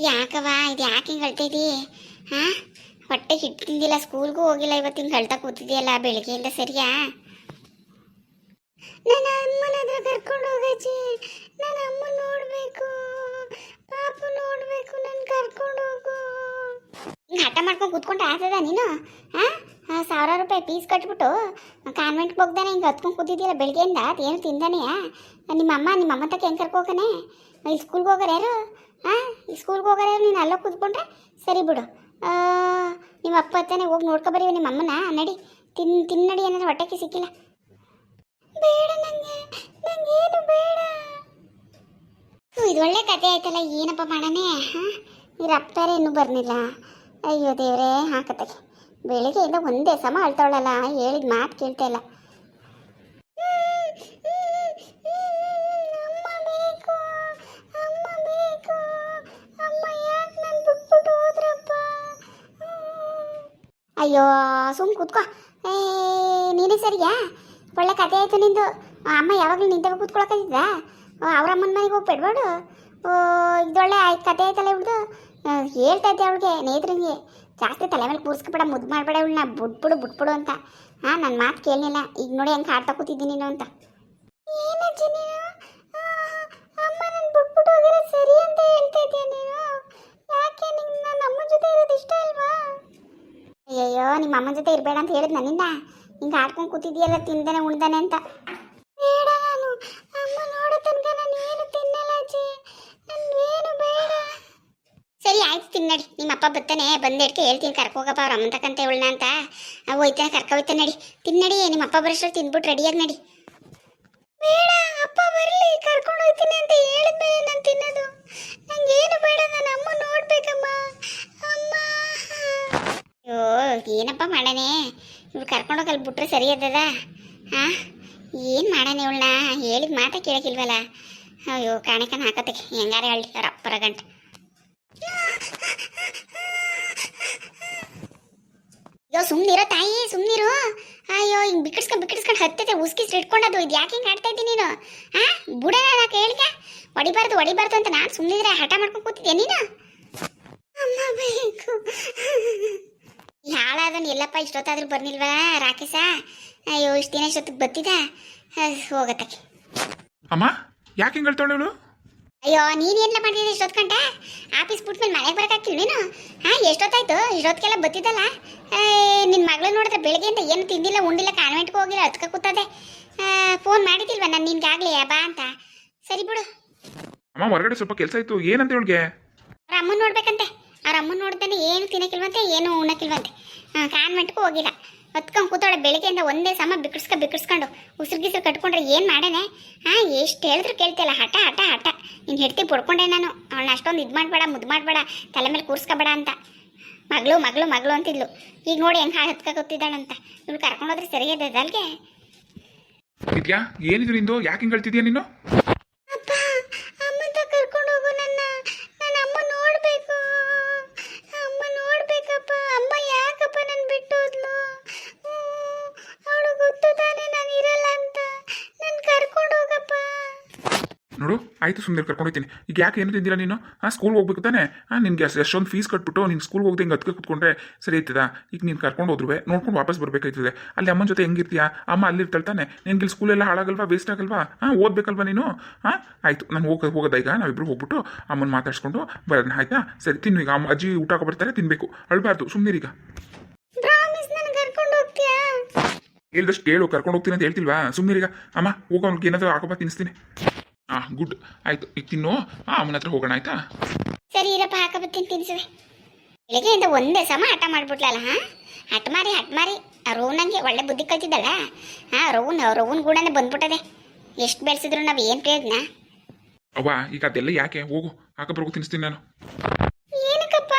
ಯಾಕವ್ವ? ಇದು ಯಾಕೆ ಹಿಂಗೆ ಅಳ್ತೈತಿ ಹಾ? ಹೊಟ್ಟೆ ಹಿಟ್ಟು ತಿಂದಿಲ್ಲ, ಸ್ಕೂಲ್ಗೂ ಹೋಗಿಲ್ಲ ಇವತ್ತು ಹಿಂಗೆ ಅಳ್ತಾ ಕೂತಿದ್ಯಲ್ಲ, ಬೆಳಿಗ್ಗೆಯಿಂದ ಸರಿಯಾ? ನನ್ನ ಅಮ್ಮನ ಹತ್ರ ಕರ್ಕೊಂಡು ಹೋಗಜ್ಜಿ ನನ್ನ ಅಮ್ಮ ನೋಡಬೇಕು. ಪಾಪು ನೋಡಬೇಕು ನನ್ನ ಕರ್ಕೊಂಡು ಹೋಗು. ಹಿಂಗೆ ಹಠ ಮಾಡ್ಕೊಂಡು ಕೂತ್ಕೊಂಡು ಆಗ್ತದ ನೀನು? ಹಾಂ? ಸಾವಿರ ರೂಪಾಯಿ ಫೀಸ್ ಕಟ್ಬಿಟ್ಟು ಕಾನ್ವೆಂಟ್ಗೆ ಹೋಗ್ದಾನೆ, ಹಿಂಗೆ ಹತ್ಕೊಂಡು ಕೂತಿದ್ದೀರ ಬೆಳಗ್ಗೆಯಿಂದ ಏನು ತಿಂದಾನೆಯಾ? ನಿಮ್ಮ ಅಮ್ಮ ತಕ್ಕ ಹೆಂಗೆ ಕರ್ಕೋಗನೆ ಇಲ್ಲಿ ಸ್ಕೂಲ್ಗೆ ಹೋಗೋರು ಯಾರು? ಹಾಂ ಸ್ಕೂಲ್ಗೆ ಹೋಗೋರು ಯಾರು? ನೀನು ಅಲ್ಲೋ ಕೂತ್ಕೊಂಡ್ರೆ ಸರಿ ಬಿಡು. ನಿಮ್ಮ ಅಪ್ಪ ಹತ್ತಾನೆ ಹೋಗಿ ನೋಡ್ಕೊಬರೀವಿ ನಿಮ್ಮ ಅಮ್ಮನ. ನಡಿ, ತಿನ್, ತಿನ್ನಡಿ ಏನಾದ್ರು ಹೊಟ್ಟೆಗೆ ಸಿಕ್ಕಿಲ್ಲ. ಬೇಡ ನನಗೆ ನನಗೇನು ಬೇಡ. ಇದು ಒಳ್ಳೆ ಕತೆ ಆಯ್ತಲ್ಲ, ಏನಪ್ಪ ಮಾಡನೆ ಹಾಂ, ಇವ್ರ ಅಪ್ಪಾರೆ ಇನ್ನೂ ಬರ್ನಿಲ್ಲ ಅಯ್ಯೋ ದೇವ್ರೇ ಹಾಕತ್ತೆ ಬೆಳಿಗ್ಗೆಯಿಂದ ಒಂದೇ ಸಮ ಅಳ್ತಾವಳಲ್ಲ ಹೇಳಿದ ಮಾತು ಕೇಳ್ತಾ ಇಲ್ಲ. ಅಯ್ಯೋ ಸುಮ್ ಕೂತ್ಕೋ. ಏ ನೀನೇ ಸರಿಯಾ? ಒಳ್ಳೆ ಕತೆ ಆಯ್ತು ನಿಂದು. ಅಮ್ಮ ಯಾವಾಗಲೂ ನಿಂತಾಗ ಕೂತ್ಕೊಳಕಿದ್ದ ಅವ್ರ ಅಮ್ಮನ ಮನೆಗೆ ಹೋಗಿ ಬಿಡ್ಬೇಡು ಓ ಇದೊಳ್ಳೆ ಆಯ್ತು ಕತೆ ಆಯ್ತಲ್ಲ ಇವ್ದು ಹೇಳ್ತಾ ಇದ್ದೆ ಅವಳಿಗೆ ನೇತ್ರಿಗೆ. ಜಾಸ್ತಿ ತಲೆ ಮೇಲೆ ಕೂರಿಸ್ಕೊಬೇಡ ಮುದ್ದು ಮಾಡಬೇಡ ಇವಳನ್ನ ಬಿಟ್ಬಿಡು ಬಿಟ್ಬಿಡು ಅಂತ. ಹಾಂ ನನ್ನ ಮಾತು ಕೇಳಲಿಲ್ಲ ಈಗ ನೋಡಿ ಹೆಂಗೆ ಹಾಡ್ತಾ ಕೂತಿದ್ದೀನಿ ನೀನು ಅಂತ. ಅಯ್ಯೋ ನಿಮ್ಮ ಅಮ್ಮನ ಜೊತೆ ಇರಬೇಡ ಅಂತ ಹೇಳಿದ್ ನನ್ನಿಂದ? ಹಿಂಗೆ ಆಡ್ಕೊಂಡು ಕೂತಿದ್ಯಲ್ಲ ತಿಂದಾನೆ ಉಣ್ದಾನೆ ಅಂತ. ಬೇಡ ನಾನು. ಅಮ್ಮ ನೋಡೋ ತನಕ ನಾನು ಏನು ತಿನ್ನಲ್ಲ ಅಜ್ಜಿ. ಏನು ಬೇಡ. ಸರಿ ಆಯ್ತು ತಿನ್ನಡಿ. ಅಪ್ಪ ಬರ್ತಾನೆ ಬಂದಿಡ್ಕೆ ಹೇಳ್ತೀನಿ ಕರ್ಕೋಗಪ್ಪ ಅವ್ರ ಅಮ್ಮಂತಕ್ಕಂತ ಇವಳನ್ನ ಅಂತ. ಹೋಯ್ತಾನೆ ಕರ್ಕೊ ಹೋಯ್ತಾನೆ ನಡಿ. ತಿನ್ನಡಿ ನಿಮ್ಮ ಅಪ್ಪ ಬರೋಷ್ಟು ತಿನ್ಬಿಟ್ಟು ರೆಡಿಯಾಗಿ ನಡಿ. ಬೇಡ, ಅಪ್ಪ ಬರಲಿ, ಕರ್ಕೊಂಡು ಹೋಗ್ತೀನಿ ಅಂತ ಹೇಳಿದ್ಮೇಲೆ ನಾನು ತಿನ್ನೋದು. ನಂಗೇನು ಬೇಡ ನನ್ನ ಅಮ್ಮ ನೋಡ್ಬೇಕಮ್ಮ. ಅಮ್ಮ. ಅಯ್ಯೋ, ಏನಪ್ಪ ಮಾಡಾನೆ ಇವ್ಳು ಕರ್ಕೊಂಡು ಅಲ್ಲಿ ಬಿಟ್ರೆ ಸರಿ ಅದದ ಹಾಂ ಏನು ಮಾಡಣ ಇವಳನ್ನ? ಹೇಳಿದ ಮಾತಾ ಕೇಳಕ್ಕಿಲ್ವಲ್ಲ ಅಯ್ಯೋ ಕಾಣಿಕನ ಹಾಕತ್ತೆ ಹೆಂಗಾರ ಹೇಳಿ ಅವ್ರ ಅಪ್ಪರ ಗಂಟೆ. ಅಯ್ಯೋ ಸುಮ್ನಿರೋ ತಾಯಿ ಸುಮ್ನಿರು. ಅಯ್ಯೋ ಹಿಂಗೆ ಬಿಕ್ಕಿಸ್ಕೊಂಡು ಬಿಕ್ಕಿಸ್ಕೊಂಡು ಹತ್ತೈತೆ ಉಸ್ಕಿ ಇಟ್ಕೊಂಡದು. ಇದು ಯಾಕೆ ಹಿಂಗೆ ಆಡ್ತಾ ಇದ್ದೀನಿ ನೀನು? ಹಾಂ ಬುಡ ನಾಕ ಹೇಳಿಕ ಹೊಡಿಬಾರ್ದು ಹೊಡಿಬಾರ್ದು ಅಂತ ನಾನು ಸುಮ್ಮನಿದ್ರೆ ಹಠ ಮಾಡ್ಕೊಂಡು ಕೂತಿದ್ದೆ ನೀನು? ಅಮ್ಮ ಬೇಕು. ಹಾಳಾದನ್ ಎಲ್ಲಪ್ಪ ಇಷ್ಟೊತ್ತಾದ್ರೂ ಬರ್ನಿಲ್ವಾ ರಾಕೇಶ? ಅಯ್ಯೋ ಇಷ್ಟು ದಿನ ಇಷ್ಟೊತ್ತಿಗೆ ಬತ್ತಿದ ಹೋಗತ್ತಕ್ಕೆ. ಅಮ್ಮ ಯಾಕೆ ಹಿಂಗೆ ಹೇಳ್ತಾಳೆ ಇವಳು? ಅಯ್ಯೋ ನೀನು ಏನ್ಲ ಮಾಡಿದ್ರೆ ಇಷ್ಟೊತ್ತು ಗಂಟೆ? ಆಫೀಸ್ ಬಿಟ್ಮೇಲೆ ಮನೆಗೆ ಬರಕಾಕಿಲ್ಲ ನೀನು ಹಾಂ ಎಷ್ಟೊತ್ತಾಯ್ತು? ಇಷ್ಟೊತ್ತಿಗೆಲ್ಲ ಬತ್ತಿದ್ದಲ್ಲ ನಿನ್ನ ಮಗಳು ನೋಡಿದ್ರೆ ಬೆಳಗ್ಗೆಯಿಂದ ಏನು ತಿಂದಿಲ್ಲ ಉಂಡಿಲ್ಲ ಕಾನ್ವೆಂಟ್ಗೆ ಹೋಗಿಲ್ಲ ಅದಕ್ಕೆ ಕೂತದೆ. ಫೋನ್ ಮಾಡಿದಿಲ್ವ ನಾನು ನಿನ್ಗೆ ಆಗಲಿ ಬಾ ಅಂತ. ಸರಿ ಬಿಡು. ಅಮ್ಮ ಹೊರಗಡೆ ಸ್ವಲ್ಪ ಕೆಲಸ ಇತ್ತು. ಏನಂತ ಇವಳಿಗೆ? ಅವ್ರ ಅಮ್ಮನ ನೋಡ್ಬೇಕಂತೆ. ಅವ್ರ ಅಮ್ಮನ ನೋಡ್ತಾನೆ ಏನು ತಿನ್ನಕ್ಕಿಲ್ವಂತೆ ಏನು ಉಣ್ಣಕ್ಕಿಲ್ವಂತೆ. ಕಾನ್ವೆಂಟ್ಗೂ ಹೋಗಿಲ್ಲ. ಹೊತ್ಕೊಂಡು ಕೂತಾಳೆ ಬೆಳಗ್ಗೆಯಿಂದ ಒಂದೇ ಸಮ ಬಿಕ್ಕಿಸ್ಕ ಬಿಕ್ಕಿಸ್ಕೊಂಡು ಉಸಿರು ಗಿಸಿರು ಕಟ್ಕೊಂಡ್ರೆ ಏನು ಮಾಡೇನೆ? ಹಾಂ ಎಷ್ಟು ಹೇಳಿದ್ರು ಕೇಳ್ತಿಲ್ಲ. ಹಠ ಹಠ ಹಠ. ನೀನು ಹೆಡ್ತಿ ಪಡ್ಕೊಂಡೆ ನಾನು. ಅವಳನ್ನ ಅಷ್ಟೊಂದು ಇದು ಮಾಡಬೇಡ ಮುದ್ದು ಮಾಡಬೇಡ ತಲೆ ಮೇಲೆ ಕೂರ್ಸ್ಕೊಬೇಡ ಅಂತ. ಮಗಳು ಮಗಳು ಮಗಳು ಅಂತಿದ್ಲು. ಈಗ ನೋಡಿ ಹೆಂಗೆ ಹಾಳು ಹತ್ಕ ನೀನು ಇವ್ಳು ಕರ್ಕೊಂಡೋದ್ರೆ ಸರಿಯಾದ ಅಲ್ಗೆ ಏನಿದ್ರು ನಿಂದು? ಯಾಕೆ ಹಿಂಗೆ ಹೇಳ್ತಿದ್ಯಾ ನೀನು? ನೋಡು ಆಯಿತು ಸುಮ್ಮನೆ ಕರ್ಕೊಂಡು ಹೋಗ್ತೀನಿ. ಈಗ ಯಾಕೆ ಏನು ತಿಂದಿಲ್ಲ ನೀನು? ಹಾಂ ಸ್ಕೂಲ್ಗೆ ಹೋಗ್ಬೇಕು ತಾನೆ? ಹಾಂ ನಿನಗೆ ಎಷ್ಟೊಂದು ಫೀಸ್ ಕಟ್ಬಿಟ್ಟು ನೀನು ಸ್ಕೂಲ್ಗೆ ಹೋಗ್ದೆ ಹಿಂಗೆ ಹತ್ಕೆ ಕೂತ್ಕೊಂಡ್ರೆ ಸರಿ ಆಯ್ತದ ಈಗ ನೀನು ಕರ್ಕೊಂಡು ಹೋದ್ರುವೆ ನೋಡ್ಕೊಂಡು ವಾಪಸ್ ಬರಬೇಕಾಯ್ತದೆ. ಅಲ್ಲಿ ಅಮ್ಮನ ಜೊತೆ ಹೆಂಗಿರ್ತೀಯಾ? ಅಮ್ಮ ಅಲ್ಲಿ ಇರ್ತಾಳೆ ತಾನೆ? ನಿನ್ಗೆ ಇಲ್ಲಿ ಸ್ಕೂಲೆಲ್ಲ ಹಾಳಾಗಲ್ವಾ ವೇಸ್ಟ್ ಆಗಲ್ವಾ? ಹಾಂ ಓದಬೇಕಲ್ವಾ ನೀನು? ಹಾಂ ಆಯಿತು ನಾನು ಹೋಗ ಹೋಗೋದ ಈಗ ನಾವಿಬ್ರು ಹೋಗ್ಬಿಟ್ಟು ಅಮ್ಮನ ಮಾತಾಡ್ಸ್ಕೊಂಡು ಬರೋಣ ಆಯ್ತಾ? ಸರಿ ತಿನ್ನು ಈಗ ಅಮ್ಮ ಅಜ್ಜಿ ಊಟ ಬರ್ತಾರೆ ತಿನ್ನಬೇಕು ಅಳ್ಬಾರ್ದು ಸುಮ್ಮನಿರೀಗ ಈಗ. ಹೇಳ್ದಷ್ಟು ಕೇಳು ಕರ್ಕೊಂಡು ಹೋಗ್ತೀನಿ ಅಂತ ಹೇಳ್ತಿಲ್ವಾ? ಸುಮ್ಮನಿರೀಗ ಅಮ್ಮ ಹೋಗೋ ಅವ್ನಿಗೆ ಏನಾದರೂ ಹಾಕೋಬಾ ತಿನ್ನಿಸ್ತೀನಿ ಹಾಂ ಗುಡ್. ಆಯ್ತು ಈಗ ತಿನ್ನು. ಹಾಂ ಅಮ್ಮನ ಹತ್ರ ಹೋಗೋಣ ಆಯ್ತಾ? ಸರಿ ಇರಪ್ಪ ಹಾಕ ಬರ್ತೀನಿ ತಿನ್ಸುವೆ. ಬೆಳಿಗ್ಗೆಯಿಂದ ಒಂದೇ ಸಮ ಹಠ ಮಾಡ್ಬಿಟ್ಲಲ್ಲ ಹಾ? ಹಠ ಮಾರಿ ಹಠ ಮಾರಿ. ಆ ರೋವ್ನಂಗೆ ಒಳ್ಳೆ ಬುದ್ಧಿ ಕಲ್ತಿದ್ದಲ್ಲ? ಹಾ ರೋನ್ ರೋನ್ ಗೂಡನೇ ಬಂದ್ಬಿಟ್ಟದೆ. ಎಷ್ಟು ಬೆಳೆಸಿದ್ರು ನಾವು ಏನು ಪ್ರಯೋಜನ? ಅವ್ವ ಈಗ ಅದೆಲ್ಲ ಯಾಕೆ? ಹೋಗು. ಹಾಕಬರ್ಗು ತಿನ್ನಿಸ್ತೀನಿ ನಾನು ಏನಕ್ಕಪ್ಪ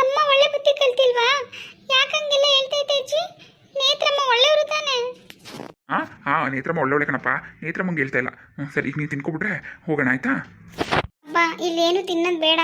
ಅಮ್ಮ ಒಳ್ಳೆ ಬುದ್ಧಿ ಕಲ್ತಿಲ್ವಾ ಯಾಕಂಗೆಲ್ಲ ಹೇಳ್ತೈತೆ ಅಜ್ಜಿ ನೇತ್ರಮ್ಮ ಒಳ್ಳೆಯವರು ತಾನೆ ಹಾಂ ಹಾಂ ನೇತ್ರಮ್ಮ ಒಳ್ಳೆ ಒಳ್ಳೆ ಕಣಪ್ಪ. ನೇತ್ರಮ್ಮಂಗೆ ಹೇಳ್ತಾ ಇಲ್ಲ. ಹ್ಞೂ ಸರಿ ಈಗ ನೀನು ತಿನ್ಕೊಬಿಟ್ರೆ ಹೋಗೋಣ ಆಯ್ತಾ? ಅಪ್ಪ ಇಲ್ಲೇನು ತಿನ್ನೋದು ಬೇಡ.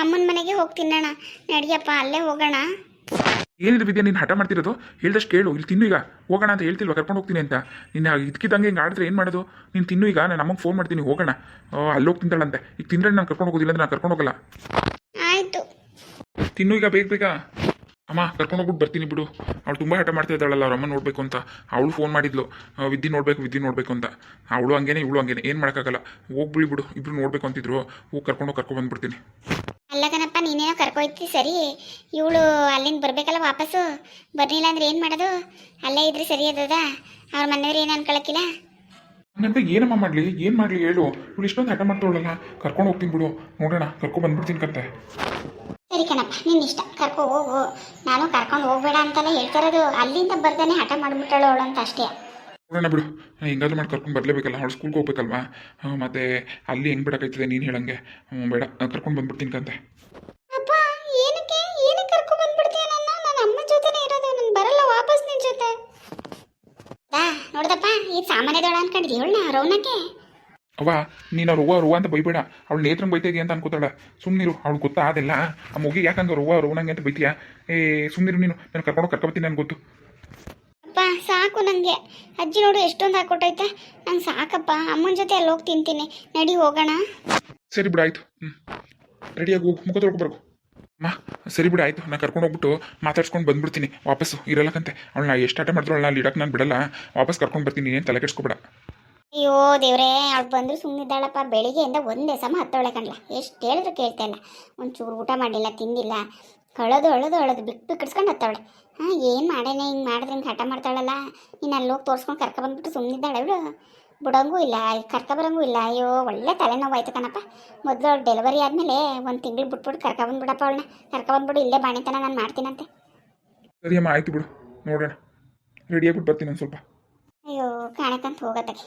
ಅಮ್ಮನ ಮನೆಗೆ ಹೋಗಿ ತಿನ್ನೋಣ. ನಡಿಯಪ್ಪ ಅಲ್ಲೇ ಹೋಗೋಣ. ಏನಿದೆ ವಿದ್ಯೆ ನೀನು ಹಠ ಮಾಡ್ತಿರೋದು? ಹೇಳ್ದಷ್ಟು ಕೇಳು. ಇಲ್ಲಿ ತಿನ್ನು ಈಗ. ಹೋಗೋಣ ಅಂತ ಹೇಳ್ತಿಲ್ವ? ಕರ್ಕೊಂಡು ಹೋಗ್ತೀನಿ ಅಂತ. ನಿನ್ನ ಇದಕ್ಕಿದ್ದಂಗೆ ಹಿಂಗೆ ಆಡಿದ್ರೆ ಏನು ಮಾಡೋದು? ನೀನು ತಿನ್ನು ಈಗ. ನಾನು ಅಮ್ಮಂಗೆ ಫೋನ್ ಮಾಡ್ತೀನಿ ಹೋಗೋಣ. ಅಲ್ಲಿ ಹೋಗಿ ತಿಂತಾಳಂತೆ. ಈಗ ತಿಂದ್ರೆ ನಾನು ಕರ್ಕೊಂಡು ಹೋಗೋದಿಲ್ಲ ಅಂದ್ರೆ ನಾನು ಕರ್ಕೊಂಡು ಹೋಗಲ್ಲ. ಆಯಿತು. ತಿನ್ನು ಈಗ ಬೇಗ ಬೇಗ. ಅಮ್ಮ ಕರ್ಕೊಂಡೋಗ್ಬಿಟ್ಟು ಬರ್ತೀನಿ ಬಿಡು. ಅವಳು ತುಂಬ ಹಠ ಮಾಡ್ತಾ ಇದ್ದಾಳಲ್ಲ ಅವ್ರ ಅಮ್ಮ ನೋಡಬೇಕು ಅಂತ. ಅವಳು ಫೋನ್ ಮಾಡಿದ್ಲು. ವಿದ್ಯೆ ನೋಡಬೇಕು ವಿದ್ಯೆ ನೋಡಬೇಕು ಅಂತ. ಅವಳು ಹಂಗೇನೆ ಇವಳು ಹಂಗೇನೆ. ಏನು ಮಾಡೋಕ್ಕಾಗಲ್ಲ. ಹೋಗ್ಬಿಡಿ ಬಿಡು. ಇಬ್ರು ನೋಡಬೇಕು ಅಂತಿದ್ರು. ಹೋಗಿ ಕರ್ಕೊಂಡು ಕರ್ಕೊಂಡು ಬಂದ್ಬಿಡ್ತೀನಿ. ಅಲ್ಲ ಕಣಪ್ಪ ನೀನೇನೋ ಕರ್ಕೊಯ್ತಿ ಸರಿ? ಇವಳು ಅಲ್ಲಿಂದ ಬರಬೇಕಲ್ಲ ವಾಪಸ್ಸು? ಬರಲಿಲ್ಲ ಅಂದ್ರೆ ಏನು ಮಾಡೋದು? ಅಲ್ಲೇ ಇದ್ರೆ ಸರಿ ಅದದ ಅವ್ರ ಮನೆಯವ್ರು ಏನು ಅನ್ಕೊಳಕ್ಕಿಲ್ಲ ಹಂಗಂತ ಏನಮ್ಮ ಮಾಡಲಿ? ಏನು ಮಾಡಲಿ ಹೇಳು. ಇವಳು ಇಷ್ಟೊಂದು ಹಠ ಮಾಡ್ತಾವಳಲ್ಲ ಕರ್ಕೊಂಡು ಹೋಗ್ತೀನಿ ಬಿಡು. ನೋಡೋಣ ಕರ್ಕೊಂಡು ಬಂದ್ಬಿಡ್ತೀನಿ ಕತ್ತೆ ಸರಿ ಕಣಪ್ಪ ನಿನ್ನ ಇಷ್ಟ. ಕರ್ಕೊ ಹೋಗು ನಾನು ಕರ್ಕೊಂಡು ಹೋಗ್ಬೇಡ ಅಂತಲೇ ಹೇಳ್ತಿರೋದು ಅಲ್ಲಿಂದ ಬರ್ದಾನೆ ಹಠ ಮಾಡ್ಬಿಟ್ಟಾಳು ಅವಳು ಅಂತ ಅಷ್ಟೇ. ನೋಡೋಣ ಬಿಡು. ಹೆಂಗಾದ್ರೂ ಮಾಡಿ ಕರ್ಕೊಂಡು ಬರಲೇಬೇಕಲ್ಲ. ಅವಳು ಸ್ಕೂಲ್ಗೆ ಹೋಗ್ಬೇಕಲ್ವಾ? ಮತ್ತೆ ಅಲ್ಲಿ ಹೆಂಗೆ ಬಿಡೋಕ್ಕಾಯ್ತದೆ ನೀನು ಹೇಳಂಗೆ? ಬೇಡ. ಕರ್ಕೊಂಡು ಬಂದ್ಬಿಡ್ತೀನಿ ಕಂತೆ. ನೋಡ್ದಪ್ಪ ಈ ಸಾಮಾನ್ಯದೊಳ ಅನ್ಕೊಂಡಿದ್ವಿ ಅವಳನ್ನ ರೌನಕ್ಕೆ? ಅವ್ವ ನೀನು ಅವ್ರು ಅವ್ವ ರುವ ಅಂತ ಬೈಬೇಡ. ಅವಳು ನೇತ್ರಂಗೆ ಬೈತಾ ಇದೆಯಾ ಅಂತ ಅನ್ಕೋತಾಳೆ ಸುಮ್ಮನಿರು ಅವಳು ಗೊತ್ತಾ ಅದೆಲ್ಲ? ಆ ಮುಗಿ ಯಾಕಂದ್ರೆ ರುವ ನಂಗೆ ಅಂತ ಬೈತೀಯಾ? ಏ ಸುಮ್ಮನಿರು ನೀನು. ನಾನು ಕರ್ಕೊಂಡು ಕರ್ಕೊಬತ್ತೀನಿ ನನಗೆ ಗೊತ್ತು. ಅಪ್ಪ ಸಾಕು ನನಗೆ ಅಜ್ಜಿ ನೋಡು ಎಷ್ಟೊಂದು ಹಾಕೊಟ್ಟೈತೆ. ನಂಗೆ ಸಾಕಪ್ಪ. ಅಮ್ಮನ ಜೊತೆ ಅಲ್ಲಿ ಹೋಗಿ ತಿಂತೀನಿ. ನಡಿ ಹೋಗೋಣ. ಸರಿ ಬಿಡು ಆಯ್ತು. ಹ್ಞೂ ರೆಡಿಯಾಗಿ ಹೋಗು. ಮುಖ ತೊಳ್ಕೊ ಬರ್ಗು ಅಮ್ಮ ಸರಿ ಬಿಡು ಆಯಿತು. ನಾನು ಕರ್ಕೊಂಡು ಹೋಗ್ಬಿಟ್ಟು ಮಾತಾಡ್ಸ್ಕೊಂಡು ಬಂದ್ಬಿಡ್ತೀನಿ. ವಾಪಸ್ಸು ಇರಲ್ಲಕಂತೆ ನಾ ಎಷ್ಟು ಆಟ ಮಾಡಿದ್ರು ಅವಳನ್ನ ಅಲ್ಲಿ ಇಡಕ್ಕೆ ನಾನು ಬಿಡಲ್ಲ. ವಾಪಸ್ ಕರ್ಕೊಂಡು ಬರ್ತೀನಿ. ಏನು ತಲೆ ಕೆಡ್ಸ್ಕೊಬೇಡ. ಅಯ್ಯೋ ದೇವ್ರೇ ಅವ್ಳು ಬಂದ್ರು ಸುಮ್ಮನಿದ್ದಾಳಪ್ಪ ಬೆಳಿಗ್ಗೆಯಿಂದ ಒಂದೇ ಸಮ ಹತ್ತೊಳೆ ಕಣ್ಲ. ಎಷ್ಟು ಹೇಳಿದ್ರು ಕೇಳ್ತಾ ಇಲ್ಲ ಒಂಚೂರು ಊಟ ಮಾಡಿಲ್ಲ ತಿಂದಿಲ್ಲ. ಅಳೋದು ಅಳೋದು ಅಳೋದು ಬಿಟ್ಟು ಬಿಕ್ಕಿಡ್ಸ್ಕೊಂಡು ಹತ್ತವಳೆ. ಹಾಂ ಏನು ಮಾಡೇನೆ ಹಿಂಗೆ ಮಾಡಿದ್ರೆ ಹಿಂಗೆ ಹಠ ಮಾಡ್ತಾಳಲ್ಲ. ಇನ್ನು ಅಲ್ಲಿ ಹೋಗಿ ತೋರಿಸ್ಕೊಂಡು ಕರ್ಕೊ ಬಂದ್ಬಿಟ್ಟು ಸುಮ್ಮನಿದ್ದಾಳೆ ಅವಳು ಬಿಡೋಂಗೂ ಇಲ್ಲ ಕರ್ಕೊ ಬರೋಂಗೂ ಇಲ್ಲ. ಅಯ್ಯೋ ಒಳ್ಳೆ ತಲೆನೋವು ಆಯ್ತು ಕಣಪ್ಪ. ಮೊದಲು ಅವ್ಳು ಡೆಲಿವರಿ ಆದಮೇಲೆ ಒಂದು ತಿಂಗಳು ಬಿಟ್ಬಿಟ್ಟು ಕರ್ಕೊ ಬಂದ್ಬಿಡಪ್ಪ ಅವಳನ್ನ. ಕರ್ಕೊ ಬಂದ್ಬಿಡು ಇಲ್ಲೇ ಬಾಣಿತನ ನಾನು ಮಾಡ್ತೀನಂತೆ. ಸರಿಯಮ್ಮ ಆಯ್ತು ಬಿಡು. ನೋಡೋಣ. ರೆಡಿಯಾಗ್ಬಿಟ್ಟು ಬರ್ತೀನಿ ಒಂದು ಸ್ವಲ್ಪ. ಅಯ್ಯೋ ಕಾಣಕ್ಕಂತ ಹೋಗತ್ತಾಗೆ.